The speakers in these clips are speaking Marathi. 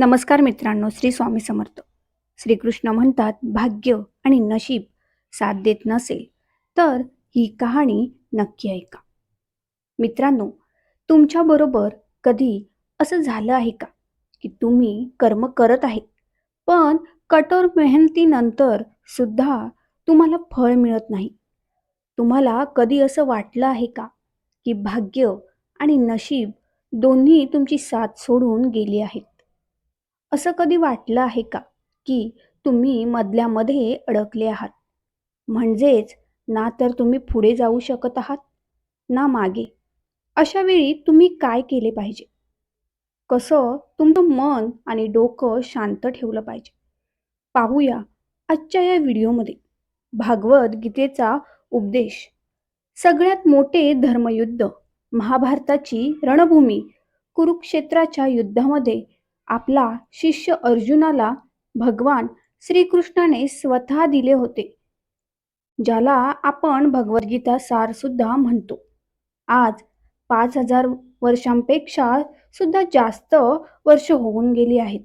नमस्कार मित्रांनो श्री स्वामी समर्थ. श्रीकृष्ण म्हणतात भाग्य आणि नशीब साथ देत नसेल तर ही कहाणी नक्की ऐका. मित्रांनो तुमच्याबरोबर कधी असं झालं आहे का? की तुम्ही कर्म करत आहे पण कठोर मेहनतीनंतर सुद्धा तुम्हाला फळ मिळत नाही. तुम्हाला कधी असं वाटलं आहे का? की भाग्य आणि नशीब दोन्ही तुमची साथ सोडून गेली आहेत. असं कधी वाटलं आहे का की तुम्ही मधल्यामध्ये अडकले आहात? म्हणजेच ना तर तुम्ही पुढे जाऊ शकत आहात ना मागे. अशा वेळी तुम्ही काय केले पाहिजे? कसं तुमचं मन आणि डोकं शांत ठेवलं पाहिजे? पाहूया आजच्या या व्हिडिओमध्ये. भागवत गीतेचा उपदेश. सगळ्यात मोठे धर्मयुद्ध महाभारताची रणभूमी कुरुक्षेत्राच्या युद्धामध्ये आपला शिष्य अर्जुनाला भगवान श्रीकृष्णाने स्वतः दिले होते ज्याला आपण भगवद्गीता सार सुद्धा म्हणतो. आज पाच हजार वर्षांपेक्षा सुद्धा जास्त वर्ष होऊन गेली आहेत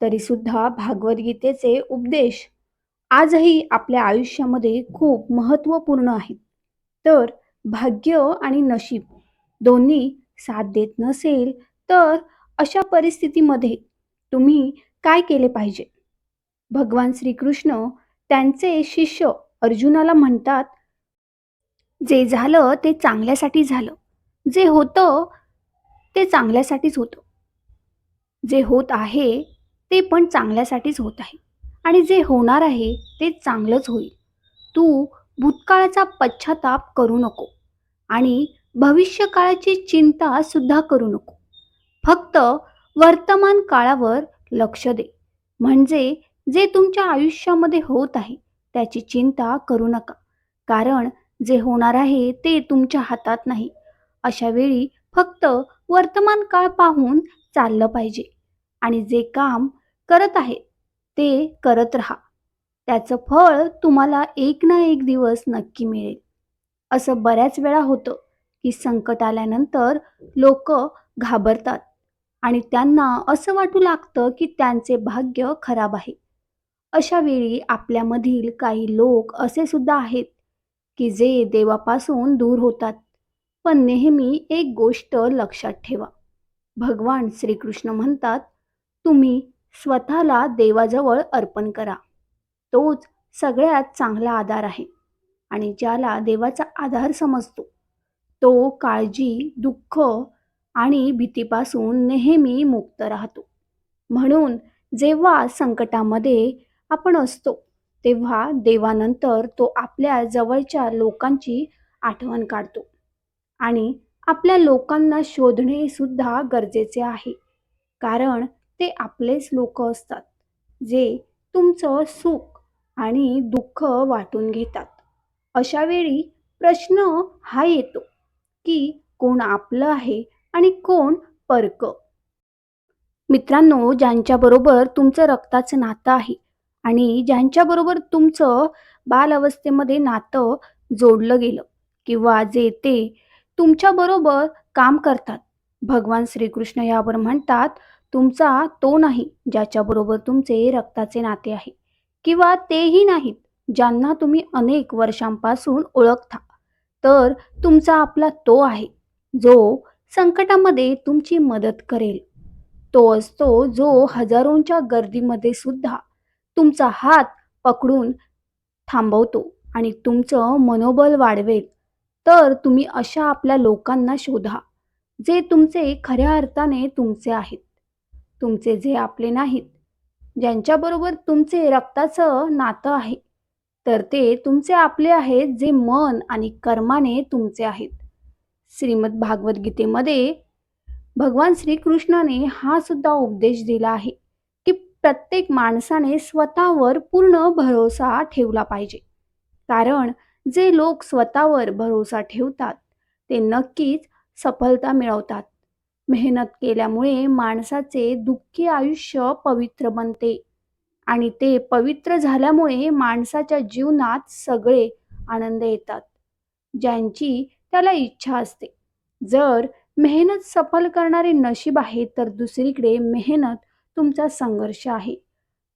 तरी सुद्धा भागवद्गीतेचे उपदेश आजही आपल्या आयुष्यामध्ये खूप महत्त्वपूर्ण आहेत. तर भाग्य आणि नशीब दोन्ही साथ देत नसेल तर अशा परिस्थितीमध्ये तुम्ही काय केले पाहिजे? भगवान श्रीकृष्ण त्यांचे शिष्य अर्जुनाला म्हणतात जे झालं ते चांगल्यासाठी झालं. जे होतं ते चांगल्यासाठीच होतं. जे होत आहे ते पण चांगल्यासाठीच होत आहे. आणि जे होणार आहे ते चांगलंच होईल. तू भूतकाळाचा पश्चाताप करू नको आणि भविष्यकाळाची चिंता सुद्धा करू नको. फक्त वर्तमान काळावर लक्ष दे. म्हणजे जे तुमच्या आयुष्यामध्ये होत आहे त्याची चिंता करू नका. कारण जे होणार आहे ते तुमच्या हातात नाही. अशा वेळी फक्त वर्तमान काळ पाहून चाललं पाहिजे. आणि जे काम करत आहे ते करत राहा. त्याचं फळ तुम्हाला एक ना एक दिवस नक्की मिळेल. असं बऱ्याच वेळा होतं की संकट आल्यानंतर लोक घाबरतात. आणि त्यांना असं वाटू लागतं की त्यांचे भाग्य खराब आहे. अशा वेळी आपल्यामधील काही लोक असे सुद्धा आहेत की जे देवापासून दूर होतात. पण नेहमी एक गोष्ट लक्षात ठेवा. भगवान श्रीकृष्ण म्हणतात तुम्ही स्वतःला देवाजवळ अर्पण करा. तोच सगळ्यात चांगला आधार आहे आणि ज्याला देवाचा आधार समजतो तो काळजी दुःख आणि भीतीपासून नेहमी मुक्त राहतो. म्हणून जेव्हा संकटामध्ये आपण असतो तेव्हा देवानंतर तो आपल्या जवळच्या लोकांची आठवण काढतो. आणि आपल्या लोकांना शोधणे सुद्धा गरजेचे आहे. कारण ते आपलेच लोक असतात जे तुमचं सुख आणि दुःख वाटून घेतात. अशा वेळी प्रश्न हा येतो की कोण आपलं आहे आणि कोण? परक. मित्रांनो ज्यांच्याबरोबर तुमचं रक्ताचं नातं आहे आणि ज्यांच्याबरोबर तुमचं बालअवस्थेमध्ये नातं जोडलं गेलं किंवा जे ते तुमच्याबरोबर काम करतात भगवान श्रीकृष्ण यावर म्हणतात तुमचा तो नाही ज्याच्याबरोबर तुमचे रक्ताचे नाते आहे किंवा तेही नाहीत ज्यांना तुम्ही अनेक वर्षांपासून ओळखता. तर तुमचा आपला तो आहे जो संकटामध्ये तुमची मदत करेल. तो असतो जो हजारोंच्या गर्दीमध्ये सुद्धा तुमचा हात पकडून थांबवतो आणि तुमचं मनोबल वाढवेल. तर तुम्ही अशा आपल्या लोकांना शोधा जे तुमचे खऱ्या अर्थाने तुमचे आहेत. तुमचे जे आपले नाहीत ज्यांच्याबरोबर तुमचे रक्ताचं नातं आहे तर ते तुमचे आपले आहेत जे मन आणि कर्माने तुमचे आहेत. श्रीमद भागवद्गीतेमध्ये भगवान श्रीकृष्णाने हा सुद्धा उपदेश दिला आहे की प्रत्येक माणसाने स्वतःवर पूर्ण भरोसा ठेवला पाहिजे. कारण जे लोक स्वतःवर भरोसा ठेवतात ते नक्कीच सफलता मिळवतात. मेहनत केल्यामुळे माणसाचे दुःखी आयुष्य पवित्र बनते आणि ते पवित्र झाल्यामुळे माणसाच्या जीवनात सगळे आनंद येतात. ज्यांची त्याला इच्छा असते. जर मेहनत सफल करणारे नशीब आहे तर दुसरीकडे मेहनत तुमचा संघर्ष आहे.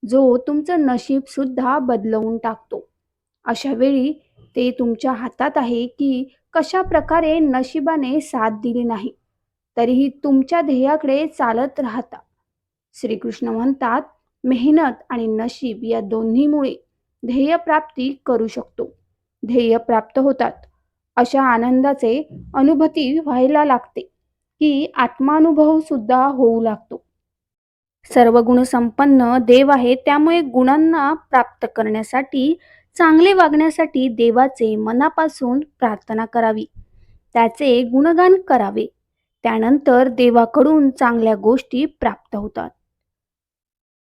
जो तुमचं नशीब सुद्धा बदलवून टाकतो. अशा वेळी ते तुमच्या हातात आहे की कशा प्रकारे नशिबाने साथ दिली नाही तरीही तुमच्या ध्येयाकडे चालत राहता. श्रीकृष्ण म्हणतात मेहनत आणि नशीब या दोन्हीमुळे ध्येयप्राप्ती करू शकतो. ध्येय प्राप्त होतात. अशा आनंदाचे अनुभूती व्हायला लागते की आत्मानुभव सुद्धा होऊ लागतो. सर्व गुणसंपन्न देव आहे त्यामुळे गुणांना प्राप्त करण्यासाठी चांगले वागण्यासाठी देवाचे मनापासून प्रार्थना करावी. त्याचे गुणगान करावे. त्यानंतर देवाकडून चांगल्या गोष्टी प्राप्त होतात.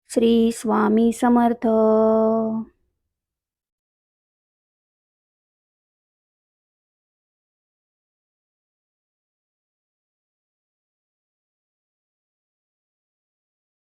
श्री स्वामी समर्थ.